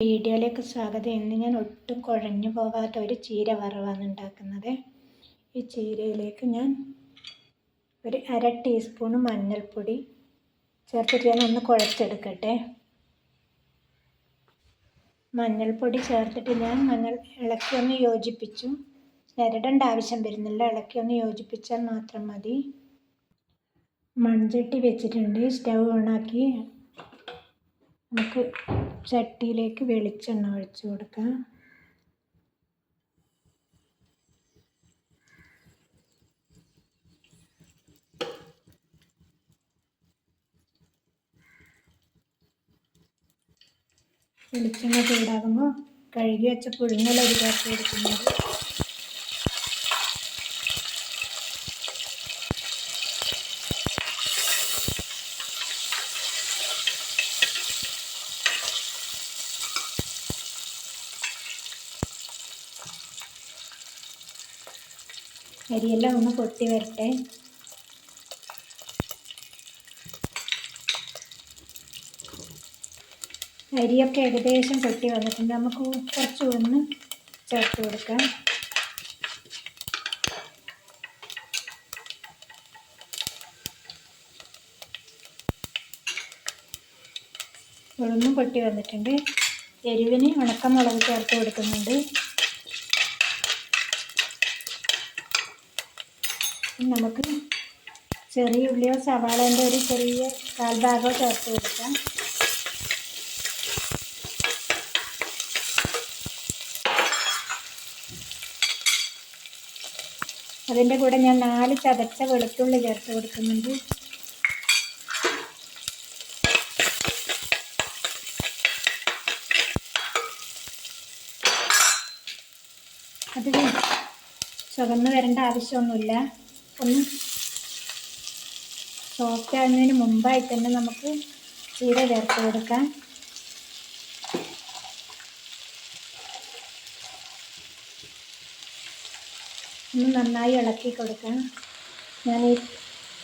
വീഡിയോയിലേക്ക് സ്വാഗതം. ഇന്ന് ഞാൻ ഒട്ടും കുഴഞ്ഞു പോകാത്ത ഒരു ചീര വറവാണ് ഉണ്ടാക്കുന്നത്. ഈ ചീരയിലേക്ക് ഞാൻ ഒരു അര ടീസ്പൂൺ മഞ്ഞൾപ്പൊടി ചേർത്തിട്ട് ഞാൻ ഒന്ന് കുഴച്ചെടുക്കട്ടെ. മഞ്ഞൾപ്പൊടി ചേർത്തിട്ട് ഞാൻ മഞ്ഞൾ ഇളക്കി ഒന്ന് യോജിപ്പിച്ചു. ഞരടേണ്ട ആവശ്യം വരുന്നില്ല. ഇളക്കി ഒന്ന് യോജിപ്പിച്ചാൽ മാത്രം മതി. മൺചട്ടി വെച്ചിട്ടുണ്ട്. സ്റ്റൗ ഓണാക്കി. നമുക്ക് ചട്ടിയിലേക്ക് വെളിച്ചെണ്ണ ഒഴിച്ചു കൊടുക്കാം വെളിച്ചെണ്ണ ചൂടാകുമ്പോൾ കഴുകി വെച്ച പുഴുങ്ങലരി ചേർത്ത് കൊടുക്കുന്നത് അരിയെല്ലാം ഒന്ന് പൊട്ടി വരട്ടെ. അരിയൊക്കെ ഏകദേശം പൊട്ടി വന്നിട്ടുണ്ട്. നമുക്ക് കുറച്ച് ഒന്ന് ചേർത്ത് കൊടുക്കാം. ഉഴുന്നും പൊട്ടി വന്നിട്ടുണ്ട്. എരിവിന് ഉണക്കമുളക് ചേർത്ത് കൊടുക്കുന്നുണ്ട്. നമുക്ക് ചെറിയ ഉള്ളിയോ സവാളേന്റെ ഒരു ചെറിയ കാൽഭാഗമോ ചേർത്ത് കൊടുക്കാം. അതിന്റെ കൂടെ ഞാൻ നാല് ചതച്ച വെളുത്തുള്ളി ചേർത്ത് കൊടുക്കുന്നുണ്ട്. അത് ചുവന്ന് വരേണ്ട ആവശ്യമൊന്നുമില്ല. ഒന്ന് സോഫ്റ്റ് ആകുന്നതിന് മുമ്പായി തന്നെ നമുക്ക് ചീര ചേർത്ത് കൊടുക്കാം ഒന്ന് നന്നായി ഇളക്കി കൊടുക്കാം. ഞാൻ ഈ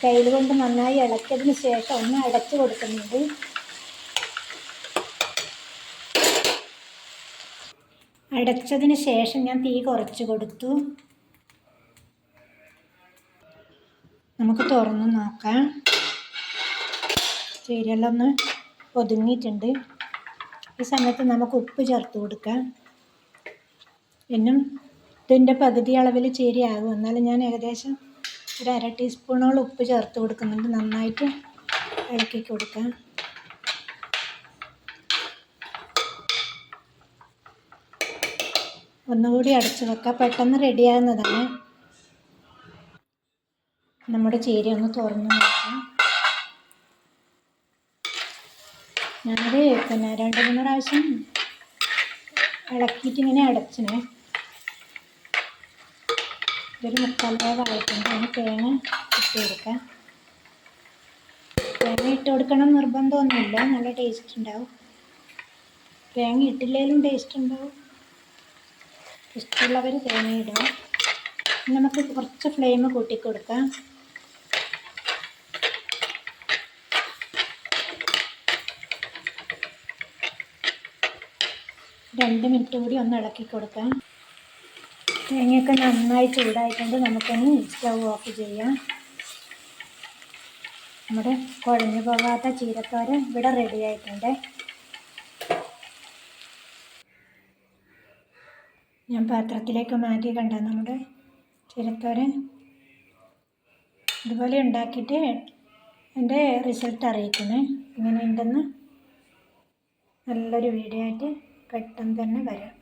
കയ്യിൽ കൊണ്ട് നന്നായി ഇളക്കിയതിന് ശേഷം ഒന്ന് അടച്ചു കൊടുക്കുന്നുണ്ട്. അടച്ചതിന് ശേഷം ഞാൻ തീ കുറച്ച് കൊടുത്തു. നമുക്ക് തുറന്ന് നോക്കാം. ചീരയെല്ലാം ഒന്ന് ഒതുങ്ങിയിട്ടുണ്ട്. ഈ സമയത്ത് നമുക്ക് ഉപ്പ് ചേർത്ത് കൊടുക്കാം. പിന്നെ ഇതിന്റെ പകുതി അളവിൽ ചീരയാകും. എന്നാലും ഞാൻ ഏകദേശം ഒരു അര ടീസ്പൂണോളം ഉപ്പ് ചേർത്ത് കൊടുക്കുന്നുണ്ട്. നന്നായിട്ട് ഇളക്കി കൊടുക്കാം. ഒന്നുകൂടി അടച്ചു വെക്കാം. പെട്ടെന്ന് റെഡിയാകുന്നതാണ് നമ്മുടെ ചീര ഒന്ന് തുറന്ന് നോക്കാം. ഞാനത് പിന്നെ രണ്ട് മൂന്ന് പ്രാവശ്യം ഇളക്കിയിട്ട് ഇങ്ങനെ അടച്ചിനെ. ഇതൊരു മുക്കാൽ ഭാഗമായിട്ടുണ്ട് അതിന് തേങ്ങ ഇട്ട് കൊടുക്കാം. തേങ്ങ ഇട്ട് കൊടുക്കണം നിർബന്ധമൊന്നുമില്ല. നല്ല ടേസ്റ്റ് ഉണ്ടാവും. തേങ്ങ ഇട്ടില്ലെങ്കിലും ടേസ്റ്റ് ഉണ്ടാവും. ഇഷ്ടമുള്ളവർ തേങ്ങ ഇടുക. നമുക്ക് കുറച്ച് ഫ്ലെയിം കൂട്ടി രണ്ട് മിനിറ്റ് കൂടി ഒന്ന് ഇളക്കി കൊടുക്കാം. തേങ്ങയൊക്കെ നന്നായി ചൂടായിട്ടുണ്ട്. നമുക്കൊന്ന് സ്റ്റൗ ഓഫ് ചെയ്യാം. നമ്മുടെ കുഴഞ്ഞു പോകാത്ത ചീരത്തോരൻ ഇവിടെ റെഡി ആയിട്ടുണ്ട്. ഞാൻ പാത്രത്തിലേക്ക് മാറ്റി കണ്ട നമ്മുടെ ചീരത്തോരൻ ഇതുപോലെ ഉണ്ടാക്കിയിട്ട് എന്റെ റിസൾട്ട് അറിയിക്കണേ ഇങ്ങനെ ഉണ്ടെന്ന് നല്ലൊരു വീഡിയോ ആയിട്ട് പെട്ടെന്ന് തന്നെ വരാം.